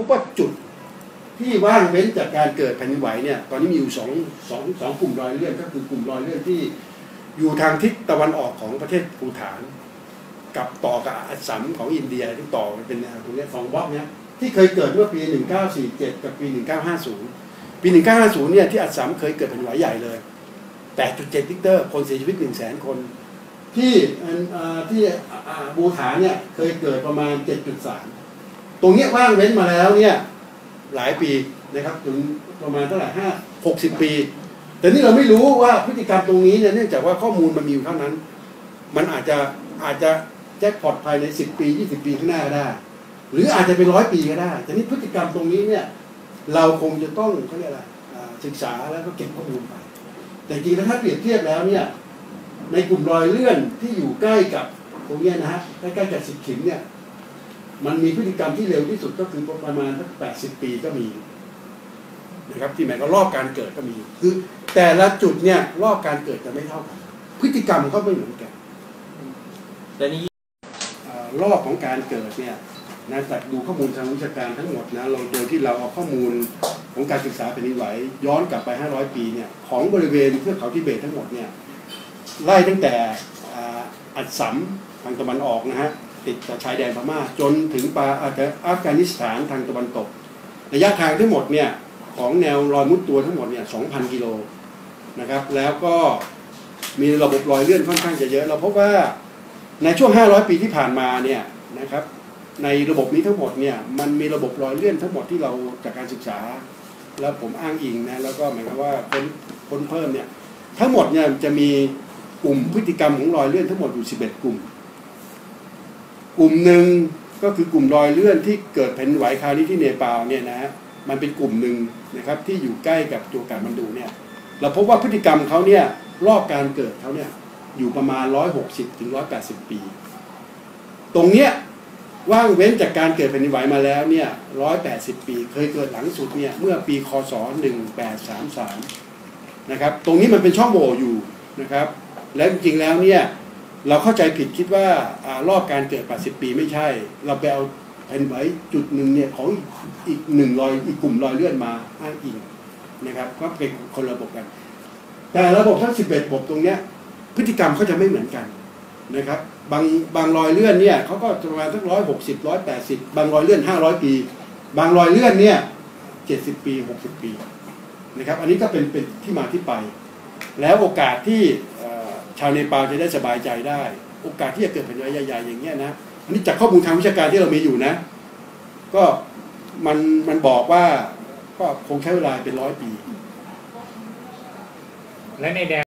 พบว่าจุดที่ว่างเว้นจากการเกิดแผ่นดินไหวเนี่ยตอนนี้มีอยู่สองสองสองกลุ่มรอยเลื่อนก็คือกลุ่มรอยเลื่อนที่อยู่ทางทิศตะวันออกของประเทศภูฐาน กับต่อกับอัสสัมของอินเดียที่ต่อกันเป็นแนวตรงนี้สองบล็อกเนี้ยที่เคยเกิดเมื่อปี 1947 กับปี 1950 ปี 1950 เนี่ยที่อัสสัมเคยเกิดแผ่นดินไหวใหญ่เลย 8.7ลิกเตอร์คนเสียชีวิต 1 0 0 0 0 0 คน ที่ที่บูฐานเนี่ยเคยเกิดประมาณ 7.3 ตรงนี้ว่างเว้นมาแล้วเนี่ยหลายปีนะครับถึงประมาณเท่าไหร่ห้าหกสิบปี แต่นี่เราไม่รู้ว่าพฤติกรรมตรงนี้เนี่ยเนื่องจากว่าข้อมูลมันมีอยู่เท่านั้น มันอาจจะอาจจะแจ็คพอตภายในสิบปียี่สิบปีข้างหน้าก็ได้ หรืออาจจะเป็นร้อยปีก็ได้ แต่นี่พฤติกรรมตรงนี้เนี่ยเราคงจะต้องเขาเรียกอะไรศึกษาแล้วก็เก็บข้อมูลไป แต่จริงแล้วถ้าเปรียบเทียบแล้วเนี่ยในกลุ่มรอยเลื่อนที่อยู่ใกล้กับตรงนี้นะฮะใกล้ๆกับสิบขิมเนี่ย มันมีพฤติกรรมที่เร็วที่สุดก็คือประมาณสักแปดสิบปีก็มีนะครับที่หมายก็รอบการเกิดก็มี คือ แต่ละจุดเนี่ยรอบการเกิดจะไม่เท่ากัน พฤติกรรมก็ไม่เหมือนกันแต่นี้เอ่อรอบของการเกิดเนี่ยนะจากดูข้อมูลทางวิชาการทั้งหมดนะเราโดยที่เราเอาข้อมูลของการศึกษาแผ่นดินไหวย้อนกลับไป 500 ปีเนี่ยของบริเวณเทือกเขาทิเบตทั้งหมดเนี่ยไล่ตั้งแต่อ่าอัดสัมทางตะวันออกนะฮะ ติดกับชายแดนพม่าจนถึงปาอัฟกานิสถานทางตะวันตก ระยะทางทั้งหมดเนี่ยของแนวรอยมุดตัวทั้งหมดเนี่ย 2,000 กิโลนะครับ แล้วก็มีระบบรอยเลื่อนค่อนข้างจะเยอะ เราพบว่าในช่วง 500 ปีที่ผ่านมาเนี่ยนะครับ ในระบบนี้ทั้งหมดเนี่ยมันมีระบบรอยเลื่อนทั้งหมดที่เราจากการศึกษา แล้วผมอ้างอิงนะแล้วก็หมายความว่าค้นคนเพิ่มเนี่ยทั้งหมดเนี่ยจะมีกลุ่มพฤติกรรมของรอยเลื่อนทั้งหมดอยู่ 11 กลุ่ม กลุ่มหนึ่งก็คือกลุ่มรอยเลื่อนที่เกิดแผ่นไหวคราวนี้ที่เนปาลเนี่ยนะฮะมันเป็นกลุ่มหนึ่งนะครับที่อยู่ใกล้กับตัวการมันดูเนี่ยเราพบว่าพฤติกรรมเขาเนี่ยรอบการเกิดเขาเนี่ยอยู่ประมาณ 160ถึง180 ปี ตรงเนี้ยว่างเว้นจากการเกิดแผ่นดินไหวมาแล้วเนี่ย180 ปี เคยเกิดหลังสุดเนี่ยเมื่อปีคศ 1833 นะครับ ตรงนี้มันเป็นช่องโหว่อยู่นะครับ และจริงๆแล้วเนี่ย เราเข้าใจผิดคิดว่ารอบการเกิด 80 ปีไม่ใช่ เราไปเอาแผ่นไหวจุดหนึ่งเนี่ยของอีกหนึ่งรอยอีกกลุ่มรอยเลื่อนมาอ้างอิงนะครับก็เป็นคนระบบกัน แต่ระบบทั้ง 11ระบบตรงเนี้ยพฤติกรรมเขาจะไม่เหมือนกันนะครับบางบางรอยเลื่อนเนี่ยเขาก็ประมาณสักร้อยหกสิบร้อยแปดสิบบางรอยเลื่อนห้าร้อยปี บางรอยเลื่อนเนี่ยเจ็ดสิบปีหกสิบปีนะครับอันนี้ก็เป็นเป็นที่มาที่ไป แล้วโอกาสที่ ชาวเนปาลจะได้สบายใจได้ โอกาสที่จะเกิดแผ่นดินไหวใหญ่ๆอย่างเงี้ยนะอันนี้จากข้อมูลทางวิชาการที่เรามีอยู่นะ ก็มันมันบอกว่าก็คงใช้เวลาเป็นร้อยปี และในแดน